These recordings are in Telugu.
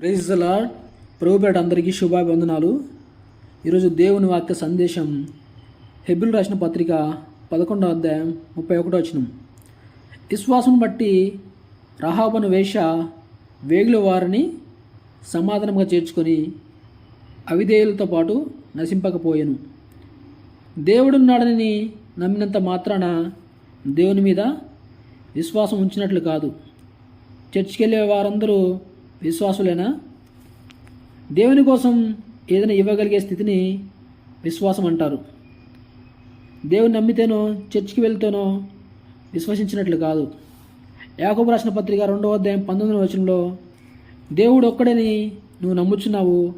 Praise lord. ప్రభుపేట అందరికీ శుభాభివందనాలు. ఈరోజు దేవుని వాక్య సందేశం హెబిల్ రాసిన పత్రిక పదకొండవ అధ్యాయం ముప్పై ఒకటో వచనం. విశ్వాసం బట్టి రహాబను వేష వేగుల వారిని సమాధానంగా చేర్చుకొని అవిధేయులతో పాటు నశింపకపోయాను. దేవుడున్నాడని నమ్మినంత మాత్రాన దేవుని మీద విశ్వాసం ఉంచినట్లు కాదు. చర్చికి వెళ్ళే వారందరూ విశ్వాసులేనా? దేవుని కోసం ఏదైనా ఇవ్వగలిగే స్థితిని విశ్వాసం అంటారు. దేవుని నమ్మితేనో చర్చికి వెళ్తేనో విశ్వసించినట్లు కాదు. యాకబు రాసిన పత్రిక రెండవ అధ్యాయం పంతొమ్మిదవ వచనంలో దేవుడు ఒక్కడని నువ్వు నమ్ముచున్నావు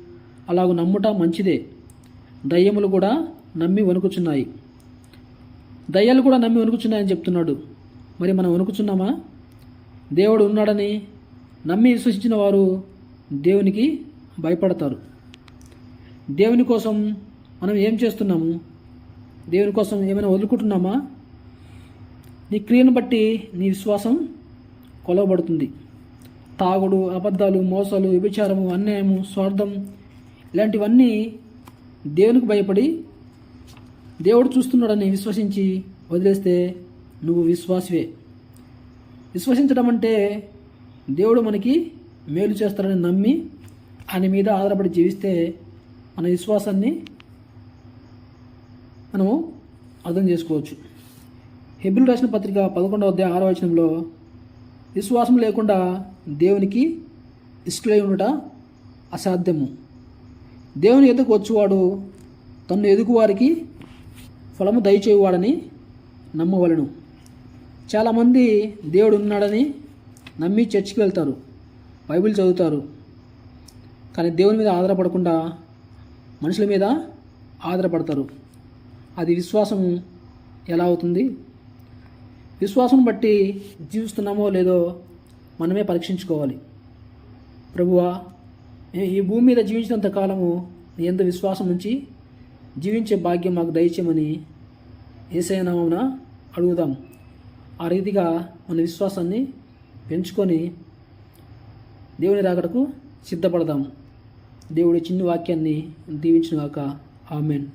అలాగూ నమ్ముట మంచిదే. దయ్యములు కూడా నమ్మి వణుకుచున్నాయి. దయ్యాలు కూడా నమ్మి వణుకుచున్నాయని చెప్తున్నాడు. మరి మనం వణుకుచున్నామా? దేవుడు ఉన్నాడని నమ్మి విశ్వసించిన వారు దేవునికి భయపడతారు. దేవుని కోసం మనం ఏం చేస్తున్నాము? దేవుని కోసం ఏమైనా వదులుకుంటున్నామా? నీ క్రియను బట్టి నీ విశ్వాసం కొలవబడుతుంది. తాగుడు అబద్ధాలు మోసాలు వ్యభిచారము అన్యాయము స్వార్థం ఇలాంటివన్నీ దేవునికి భయపడి దేవుడు చూస్తున్నాడని విశ్వసించి వదిలేస్తే నువ్వు విశ్వాసవే. విశ్వసించడం అంటే దేవుడు మనకి మేలు చేస్తాడని నమ్మి ఆయన మీద ఆధారపడి జీవిస్తే మన విశ్వాసాన్ని మనము అర్థం చేసుకోవచ్చు. హెబ్రిల్ రాసిన పత్రిక పదకొండవ అధ్యాయ ఆరో వచనంలో విశ్వాసం లేకుండా దేవునికి ఇష్టలై ఉండట అసాధ్యము. దేవుని ఎదుకు వచ్చేవాడు తన్ను ఎదుగువారికి ఫలము దయచేవాడని నమ్మవలను. చాలామంది దేవుడు ఉన్నాడని నమ్మి చర్చికి వెళ్తారు. బైబిల్ చదువుతారు. కానీ దేవుని మీద ఆధారపడకుండా మనుషుల మీద ఆధారపడతారు. అది విశ్వాసం ఎలా అవుతుంది? విశ్వాసం బట్టి జీవిస్తున్నామో లేదో మనమే పరీక్షించుకోవాలి. ప్రభువా ఈ భూమి మీద జీవించినంత కాలము నీ ఎంత విశ్వాసం ఉంచి జీవించే భాగ్యం మాకు దయచేయమని ఏసైనామన అడుగుదాం. ఆ రీతిగా మన విశ్వాసాన్ని పెంచుకొని దేవుని రాకడకు సిద్ధపడదాం. దేవుడి చిన్న వాక్యాన్ని దీవించినగాక. ఆమెన్.